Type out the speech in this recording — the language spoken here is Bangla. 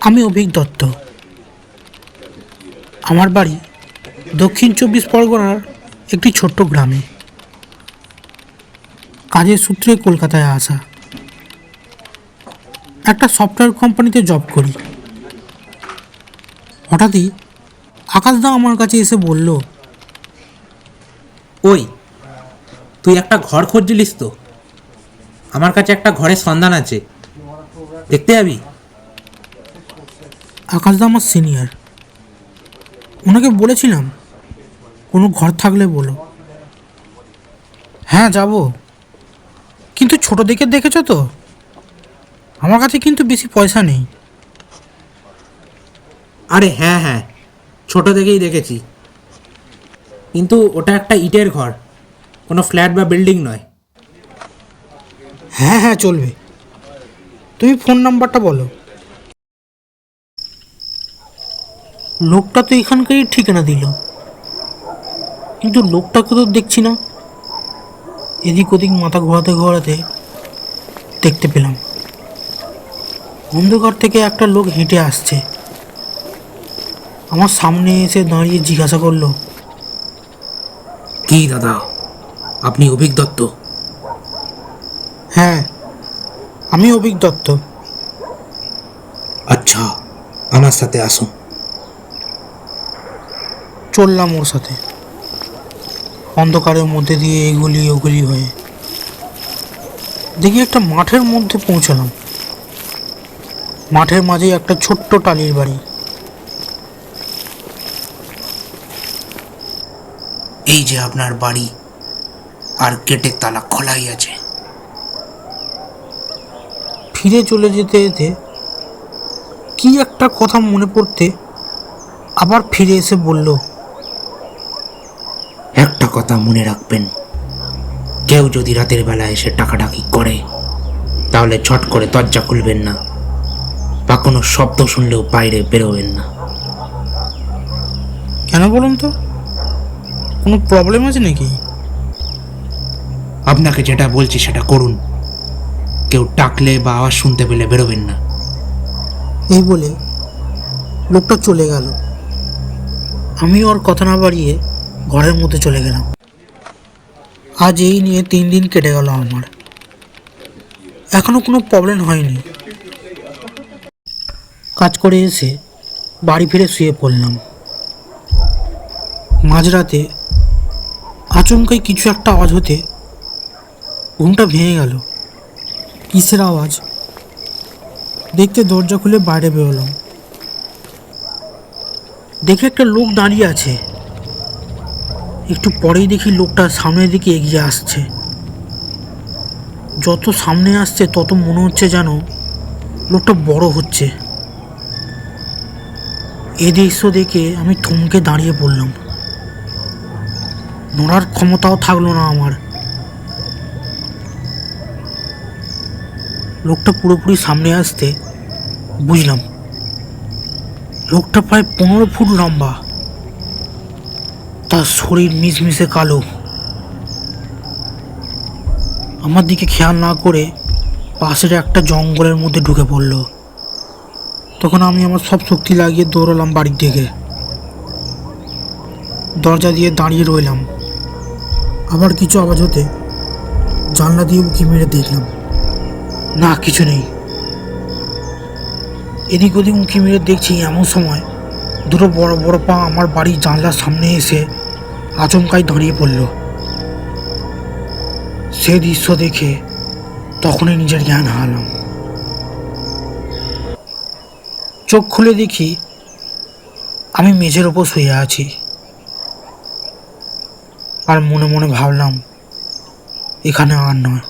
আমি অভিক দত্ত। আমার বাড়ি দক্ষিণ চব্বিশ পরগনার একটি ছোট্ট গ্রামে। কাজের সূত্রে কলকাতায় আসা। একটা সফটওয়্যার কোম্পানিতে জব করি। হঠাৎই আকাশদা আমার কাছে এসে বলল, ওই, তুই একটা ঘর খুঁজছিলিস তো? আমার কাছে একটা ঘরের সন্ধান আছে। দেখতে যাবি? আকাশদা আমার সিনিয়র ওনাকে বলেছিলাম কোনো ঘর থাকলে বলো। হ্যাঁ যাব। কিন্তু ছোট দেখে দেখেছ তো? আমার কাছে কিন্তু বেশি পয়সা নেই। আরে হ্যাঁ হ্যাঁ ছোট থেকেই দেখেছি। কিন্তু ওটা একটা ইটের ঘর কোনো ফ্ল্যাট বা বিল্ডিং নয়। হ্যাঁ হ্যাঁ চলবে। তুমি ফোন নাম্বারটা বলো। লোকটা তো এখানকারই ঠিকানা দিল। কিন্তু লোকটাকে তো দেখছি না। এদিক ওদিক মাথা ঘোরাতে ঘোরাতে দেখতে পেলাম। অন্ধকার থেকে একটা লোক হেঁটে আসছে। আমার সামনে এসে দাঁড়িয়ে জিজ্ঞাসা করল কি দাদা? আপনি অভিক দত্ত? হ্যাঁ আমি অভিক দত্ত। আচ্ছা আমার সাথে আসুন। চললাম ওর সাথে। অন্ধকারের মধ্যে দিয়ে এগুলি ওগুলি হয়ে। দেখি একটা মাঠের মধ্যে পৌঁছালাম। মাঠের মাঝে একটা ছোট্ট টালির বাড়ি। এই যে আপনার বাড়ি, আর গেটের তালা খোলাই আছে। ফিরে চলে যেতে যেতে কি একটা কথা মনে পড়তে আবার ফিরে এসে বলল একটা কথা মনে রাখবেন। কেউ যদি রাতের বেলা এসে টাকাটাকি করে তাহলে ছট করে দরজা খুলবেন না বা কোনো শব্দ শুনলেও বাইরে বেরোবেন না। কেন বলুন তো? কোনো প্রবলেম আছে নাকি? আপনাকে যেটা বলছি সেটা করুন। কেউ ডাকলে বা আওয়াজ শুনতে পেলে বেরোবেন না। এই বলে লোকটা চলে গেল। আমি ওর কথা না বাড়িয়ে ঘরের মধ্যে চলে গেলাম। আজ এই নিয়ে তিন দিন কেটে গেল আমার। এখনও কোনো প্রবলেম হয়নি। কাজ করে এসে বাড়ি ফিরে শুয়ে পড়লাম। মাঝরাতে আচমকাই কিছু একটা আওয়াজ হতে ঘুমটা ভেঙে গেল। কিসের আওয়াজ? দেখতে দরজা খুলে বাইরে বেরোলাম। দেখে একটা লোক দাঁড়িয়ে আছে। একটু পরেই দেখি লোকটা সামনের দিকে এগিয়ে আসছে। যত সামনে আসছে, তত মনে হচ্ছে যেন লোকটা বড় হচ্ছে। এ দৃশ্য দেখে আমি থমকে দাঁড়িয়ে পড়লাম। নড়ার ক্ষমতাও থাকল না আমার। লোকটা পুরোপুরি সামনে আসতে বুঝলাম। লোকটা প্রায় পনেরো ফুট লম্বা। তার শরীর মিশমিশে কালো। আমার দিকে খেয়াল না করে পাশের একটা জঙ্গলের মধ্যে ঢুকে পড়ল। তখন আমি আমার সব শক্তি লাগিয়ে দৌড়ালাম বাড়ির দিকে। দরজা দিয়ে দাঁড়িয়ে রইলাম। আবার কিছু আওয়াজ হতে জানলা দিয়ে উকি মেরে দেখলাম। না, কিছু নেই। এদিক ওদিক উঁকি মেরে দেখছি এমন সময় দুটো বড় বড় পা আমার বাড়ির জানলার সামনে এসে আচমকাই দাঁড়িয়ে পড়ল। সে দৃশ্য দেখে তখনই নিজের জ্ঞান হারালাম। চোখ খুলে দেখি আমি মেঝের ওপর শুয়ে আছি। আর মনে মনে ভাবলাম, এখানে আর নয়।